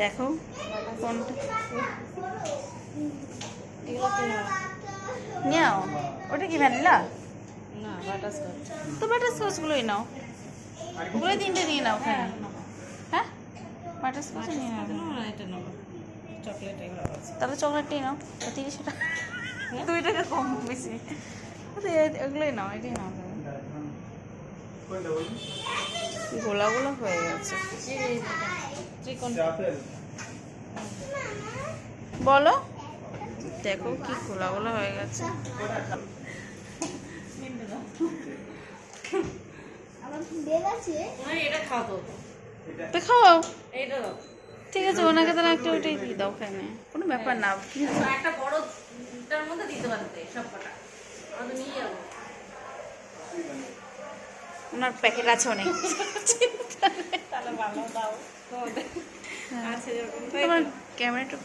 দেখো কোনটা? নাও ওটা কি ভ্যানিলা? না বাটারস্কচ তো বাটার স্কচগুলোই নাও। ওগুলো তিনটে নিয়ে নাও ওখানে হ্যাঁ? বাটার স্কচ নিয়ে নাও। না এটা নেব চকলেট এগুলো তাহলে চকলেটটাই নাও তো তিরিশ টাকা দুই টাকা কম বেশি। এগুলোই নাও এটাই নাও। গোলা গোলা হয়ে গেছে। বলো। দেখো কি গোলা গোলা হয়ে গেছে। এটা খাও তো। তো এইটা দাও। ঠিক আছে ওনাকে তাহলে একটা ওইটাই দিয়ে দাও খাইনে কোনো ব্যাপার না একটা বড় মধ্যে দিতে পারতে সব কটা আমি নিয়ে যাব। ওনার প্যাকেট আছে অনেক। তাহলে ভালো দাও। আছে যেরকম তোমার ক্যামেরাটা